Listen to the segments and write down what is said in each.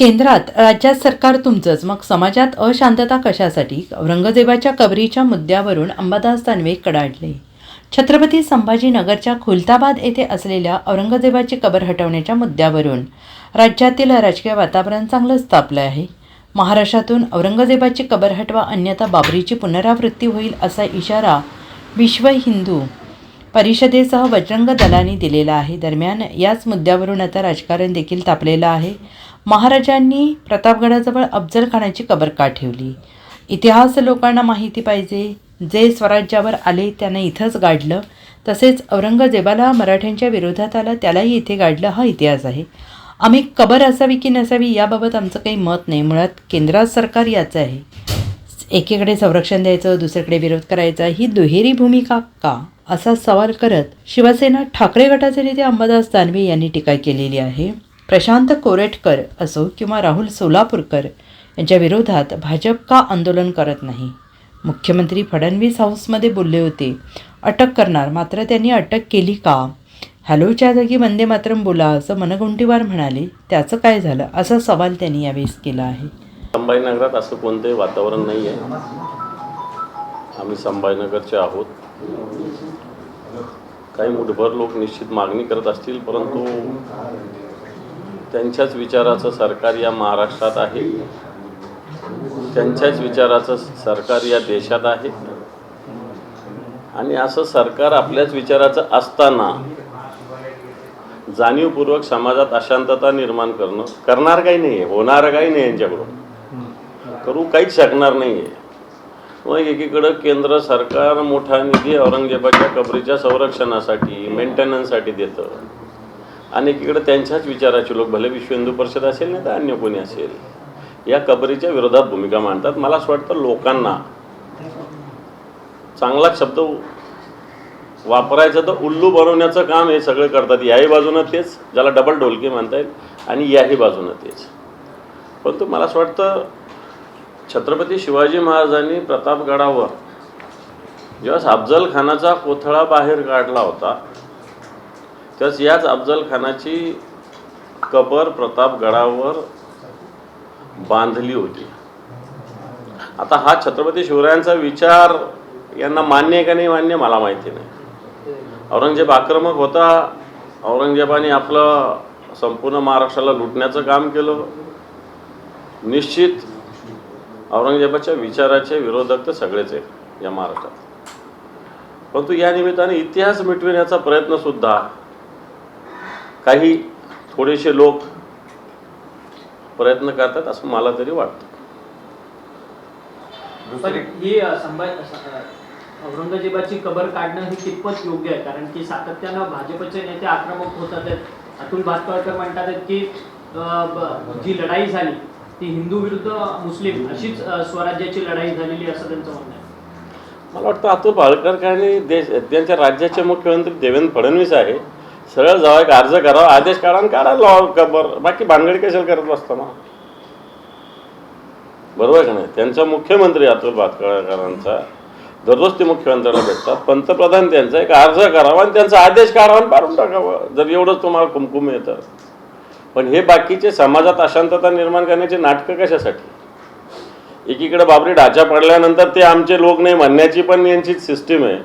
केंद्रात राज्यात सरकार तुमचंच. मग समाजात अशांतता कशासाठी? औरंगजेबाच्या कबरीच्या मुद्द्यावरून अंबादास दानवे कडाडले. छत्रपती संभाजीनगरच्या खुलताबाद येथे असलेल्या औरंगजेबाची कबर हटवण्याच्या मुद्द्यावरून राज्यातील राजकीय वातावरण चांगलंच तापलं आहे. महाराष्ट्रातून औरंगजेबाची कबर हटवा अन्यथा बाबरीची पुनरावृत्ती होईल असा इशारा विश्व हिंदू परिषदेसह बजरंग दलांनी दिलेला आहे. दरम्यान याच मुद्द्यावरून आता राजकारण देखील तापलेलं आहे. महाराजांनी प्रतापगडाजवळ अफजलखानाची कबर का ठेवली. इतिहास लोकांना माहिती पाहिजे. जे स्वराज्यावर आले त्यांना इथंच गाडलं. तसेच औरंगजेबाला मराठ्यांच्या विरोधात आलं त्यालाही इथे गाडलं हा इतिहास आहे. आम्ही कबर असावी की नसावी याबाबत आमचं काही मत नाही. मुळात केंद्रात सरकार याचं आहे. एकीकडे संरक्षण द्यायचं दुसरीकडे विरोध करायचा ही दुहेरी भूमिका का? असा सवाल करत शिवसेना ठाकरे गटाचे नेते अंबादास दानवे यांनी टीका केलेली आहे. प्रशांत कोरेटकर असो किंवा राहुल सोलापूरकर यांच्या विरोधात भाजप का आंदोलन करत नाही. मुख्यमंत्री फडणवीस हाऊसमध्ये बोलले होते अटक करणार मात्र त्यांनी अटक केली का? हॅलोच्या जागी वंदे मातरम बोला असं मनगुंटीवार म्हणाले. त्याचं काय झालं? असा सवाल त्यांनी यावेळेस केला आहे. संभाजीनगरात असं कोणतंही वातावरण नाही आहे. आम्ही संभाजीनगरचे आहोत. काही मुठभर लोक निश्चित मागणी करत असतील परंतु त्यांच्याच विचाराचं सरकार या महाराष्ट्रात आहे. त्यांच्याच विचाराचं सरकार या देशात आहे. आणि असं सरकार आपल्याच विचाराचं असताना जाणीवपूर्वक समाजात अशांतता निर्माण करणं करणार काही नाही आहे होणार काही नाही यांच्याकडून. करू काहीच शकणार नाही आहे मग एकीकडं केंद्र सरकार मोठा निधी औरंगजेबाच्या कबरीच्या संरक्षणासाठी मेंटेनन्ससाठी देतं. आणि एकीकडं त्यांच्याच विचाराचे लोक भले विश्व हिंदू परिषद असेल नाही तर अन्य कोणी असेल या कबरीच्या विरोधात भूमिका मांडतात. मला असं वाटतं लोकांना चांगला शब्द वापरायचं तर उल्लू बनवण्याचं काम हे सगळे करतात. याही बाजूनं तेच ज्याला डबल ढोलकी म्हणता येईल आणि याही बाजूनं तेच. परंतु मला असं वाटतं छत्रपती शिवाजी महाराजांनी प्रतापगडावर जेव्हा अफजल खानाचा कोथळा बाहेर काढला होता त्याच याच अफजल खानाची कबर प्रतापगडावर बांधली होती. आता हा छत्रपती शिवरायांचा विचार यांना मान्य आहे का नाही मान्य मला माहिती नाही. औरंगजेब आक्रमक होता औरंगजेबाने आपलं संपूर्ण महाराष्ट्राला लुटण्याचं काम केलं. निश्चित औरंगजेबाच्या विचाराचे विरोधक तर सगळेच आहेत या महाराष्ट्रात. परंतु या निमित्ताने इतिहास मिटविण्याचा प्रयत्न सुद्धा काही थोडेसे लोक प्रयत्न करतात असं मला तरी वाटतं. ही औरंगजेबाची कबर काढणं हे कितपत योग्य आहे? कारण की सातत्यानं भाजपचे नेते आक्रमक होतात आहेत. अतुल भातखळकर म्हणतात की जी लढाई झाली ती हिंदू विरुद्ध मुस्लिम अशीच स्वराज्याची लढाई झालेली असं त्यांचं म्हणणं आहे. मला वाटतं अतुल भाळकर आणि देश त्यांच्या राज्याचे मुख्यमंत्री देवेंद्र फडणवीस आहे. सरळ जाऊ एक अर्ज करावा आदेश काढा आणि काढा लॉ कबर. बाकी भानगडी कशाला करत असताना बरोबर आहे का नाही? त्यांचा मुख्यमंत्री अतुल भातकळकरांचा दररोज ते मुख्यमंत्र्याला भेटतात. पंतप्रधान त्यांचा एक अर्ज करावा आणि त्यांचा आदेश काढावा आणि पाडून टाकावं. जर एवढंच तुम्हाला कुमकुम येतं. पण हे बाकीचे समाजात अशांतता निर्माण करण्याचे नाटकं कशासाठी? एकीकडे बाबरी ढाचा पडल्यानंतर ते आमचे लोक नाही म्हणण्याची पण यांची सिस्टीम आहे.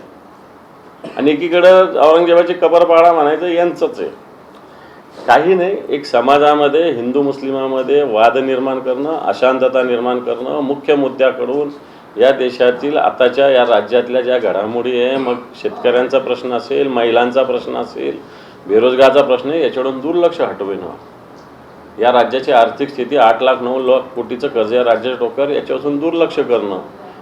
आणि एकीकडं औरंगजेबाची कबरपाडा म्हणायचं यांचंच आहे. काही नाही एक समाजामध्ये हिंदू मुस्लिमामध्ये वाद निर्माण करणं अशांतता निर्माण करणं मुख्य मुद्द्याकडून या देशातील आताच्या या राज्यातल्या ज्या घडामोडी आहे मग शेतकऱ्यांचा प्रश्न असेल महिलांचा प्रश्न असेल बेरोजगारचा प्रश्न आहे याच्याकडून दुर्लक्ष हटविणं या राज्याची आर्थिक स्थिती आठ लाख नऊ लाख कोटीचं कर्ज या राज्याच्या टोकर याच्यापासून दुर्लक्ष करणं.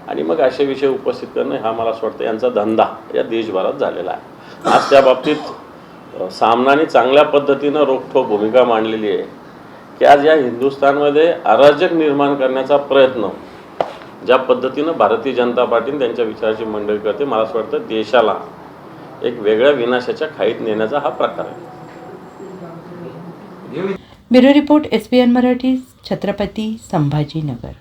आणि मग असे विषय उपस्थित करणं हा मला असं वाटतं यांचा धंदा या देशभरात झालेला आहे. आज त्या बाबतीत सामनाने चांगल्या पद्धतीनं रोखठोक भूमिका मांडलेली आहे की आज या हिंदुस्थानमध्ये अराजक निर्माण करण्याचा प्रयत्न ज्या पद्धतीनं भारतीय जनता पार्टीने त्यांच्या विचाराची मंडळी करते मला असं वाटतं देशाला एक वेगळ्या विनाशाच्या खाईत नेण्याचा हा प्रकार आहे. Bureau report S P N Marathi Chhatrapati Sambhajinagar.